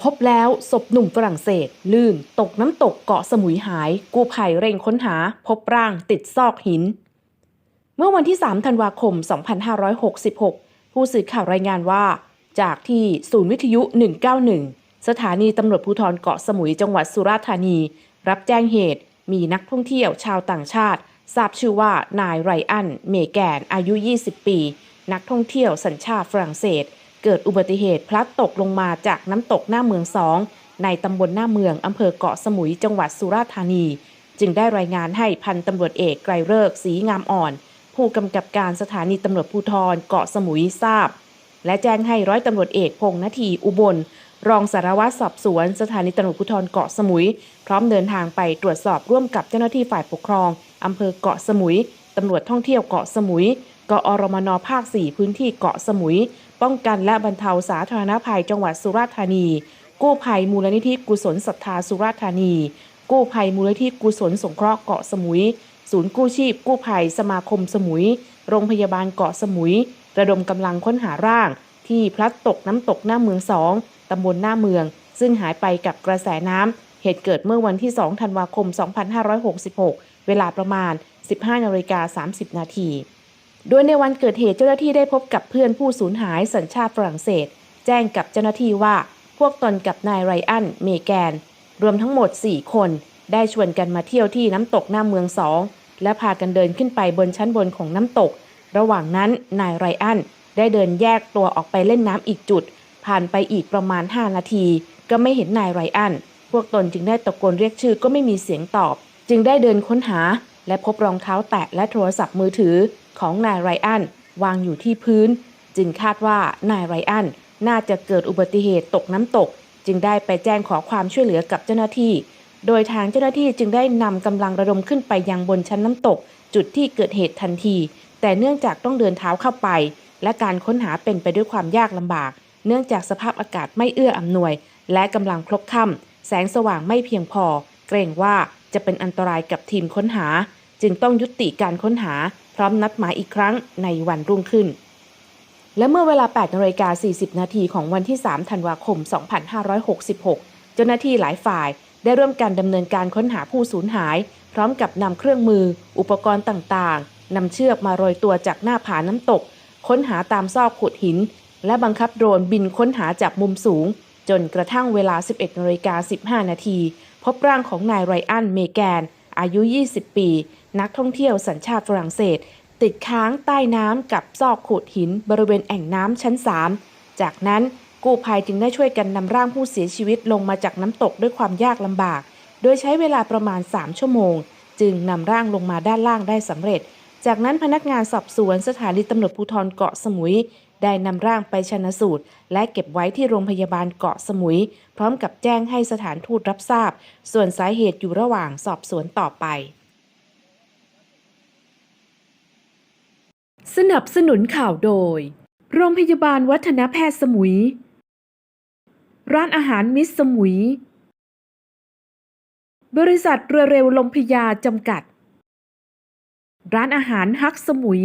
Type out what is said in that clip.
พบแล้วศพหนุ่มฝรั่งเศส ลื่นตกน้ำตกเกาะสมุยหาย กู้ภัยเร่งค้นหา พบร่างติดซอกหิน เมื่อวันที่ 3 ธันวาคม 2566 ผู้สื่อข่าวรายงานว่า จากที่ศูนย์วิทยุ 191 สถานีตำรวจภูธรเกาะสมุยจังหวัดสุราษฎร์ธานี รับแจ้งเหตุ มีนักท่องเที่ยวชาวต่างชาติ ทราบชื่อว่านายไรอัน เมแกนอายุ 20 ปี นักท่องเที่ยวสัญชาติฝรั่งเศส เกิดอุบัติเหตุพลัดตกลงมาจากน้ำตกหน้าเมืองสองในตำบลหน้าเมืองอำเภอเกาะสมุยจังหวัดสุราษฎร์ธานี จึงได้รายงานให้พันตำรวจเอกไกรเลิกษ์ศรีงามอ่อน ผู้กำกับการสถานีตำรวจภูธรเกาะสมุยทราบ และแจ้งให้ร้อยตำรวจเอกพงษ์นาทีอุบล รองสารวัตรสอบสวน สถานีตำรวจภูธรเกาะสมุย พร้อมเดินทางไปตรวจสอบร่วมกับเจ้าหน้าที่ฝ่ายปกครองอำเภอเกาะสมุยตำรวจท่องเที่ยวเกาะสมุย กอรมนภาค 4 พื้นที่เกาะสมุย ป้องกันและบรรเทาสาธารณภัยจังหวัดสุราษฎร์ธานี กู้ภัยมูลนิธิกุศลศรัทธาสุราษฎร์ธานี กู้ภัยมูลนิธิกุศลสงเคราะห์เกาะสมุย ศูนย์กู้ชีพ กู้ภัยสมาคมสมุย โรงพยาบาลเกาะสมุย ระดมกำลังค้นหาร่าง ที่พลัดตกน้ำตกหน้าเมืองสองตำบลหน้าเมือง ซึ่งหายไปกับกระแสน้ำเหตุเกิดเมื่อวันที่ 2 ธันวาคม 2566 เวลาประมาณ 15นาฬิกา30 นาที โดยในวันเกิดเหตุเจ้าหน้าที่ได้พบกับเพื่อนผู้สูญหายสัญชาติฝรั่งเศส แจ้งกับเจ้าหน้าที่ว่าพวกตนกับนายไรอัน เมแกน รวมทั้งหมด 4 คน ได้ชวนกันมาเที่ยวที่น้ำตกหน้าเมืองสองและพากันเดินขึ้นไปบนชั้นบนของน้ำตก ระหว่างนั้นนายไรอันได้เดินแยกตัวออกไปเล่นน้ำอีกจุด ผ่านไปอีกประมาณ 5 นาที ก็ไม่เห็นนายไรอัน พวกตนจึงได้ตะโกนเรียกชื่อก็ไม่มีเสียงตอบ จึงได้เดินค้นหา และพบรองเท้าแตะและโทรศัพท์มือถือ ของนายไรอันวางอยู่ที่พื้น จึงคาดว่านายไรอันน่าจะเกิดอุบัติเหตุตกน้ำตก จึงได้ไปแจ้งขอความช่วยเหลือกับเจ้าหน้าที่ โดยทางเจ้าหน้าที่จึงได้นำกำลังระดมขึ้นไปยังบนชั้นน้ำตก จุดที่เกิดเหตุทันที แต่เนื่องจากต้องเดินเท้าเข้าไป และการค้นหาเป็นไปด้วยความยากลำบาก เนื่องจากสภาพอากาศไม่เอื้ออำนวย และกำลังพลบค่ำแสงสว่างไม่เพียงพอ เกรงว่าจะเป็นอันตรายกับทีมค้นหา จึงต้องยุติการค้นหาพร้อมนัดหมายอีกครั้งในวันรุ่งขึ้น และเมื่อเวลา8นาฬิกา40 นาทีของวันที่ 3 ธันวาคม 2566 เจ้าหน้าที่หลายฝ่ายได้ร่วมกันดำเนินการค้นหาผู้สูญหาย พร้อมกับนำเครื่องมือ อุปกรณ์ต่างๆนำเชือกมาโรยตัวจากหน้าผาน้ำตก ค้นหาตามซอกขุดหิน และบังคับโดรนบินค้นหาจากมุมสูง จนกระทั่งเวลา 11นาฬิกา15 นาทีพบร่างของนายไรอันเมแกน อายุ 20 ปี นักท่องเที่ยวสัญชาติฝรั่งเศส ติดค้างใต้น้ำกับซอกขุดหินบริเวณแอ่งน้ำชั้น 3 จากนั้นกู้ภัยจึงได้ช่วยกันนำร่างผู้เสียชีวิตลงมาจากน้ำตกด้วยความยากลำบาก โดยใช้เวลาประมาณ 3 ชั่วโมง จึงนำร่างลงมาด้านล่างได้สำเร็จ จากนั้นพนักงานสอบสวนสถานีตำรวจภูธรเกาะสมุย ได้นำร่างไปชนสูตร และเก็บไว้ที่โรงพยาบาลเกาะสมุย พร้อมกับแจ้งให้สถานทูตรับทราบ ส่วนสาเหตุอยู่ระหว่างสอบสวนต่อไป สนับสนุนข่าวโดย โรงพยาบาลวัฒนแพทย์สมุย ร้านอาหารมิสสมุย บริษัทเรือเร็วลมพยาจำกัด ร้านอาหารฮักสมุย